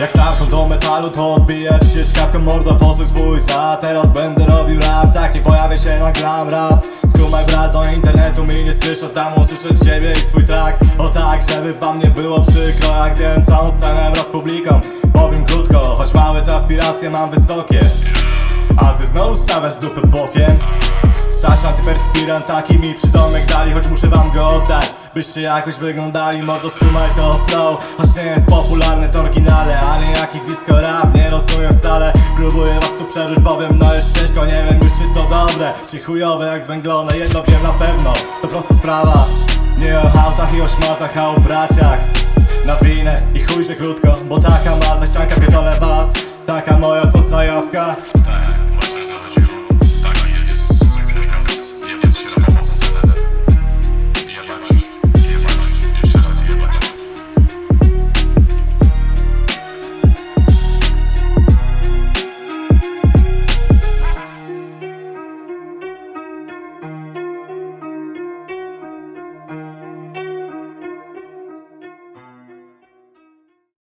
Jak tarką do metalu to odbijać się czkawką morda posłuch swój za. Teraz będę robił rap, tak nie pojawię się na gram rap. Skumaj brat do internetu mi nie słyszę tam siebie i swój track O tak, żeby wam nie było przykro jak zjem całą scenę wraz z publiką. Powiem krótko, choć małe te aspiracje mam wysokie. A ty znowu stawiasz dupę bokiem? Staś antyperspirant taki mi przydomek dali Choć muszę wam go oddać. Byście jakoś wyglądali Mordo skumaj to flow. Choć nie jest popularny to oryginale A nie jakiś disco rap Nie rozumiem wcale. Próbuję was tu przeżyć Powiem no jest ciężko Nie wiem już czy to dobre Czy chujowe jak zwęglone Jedno wiem na pewno To prosta sprawa. Nie o hautach i o szmatach A o braciach. Na winę i chuj, że krótko Bo taka ma zachcianka pierdolę was. Taka moja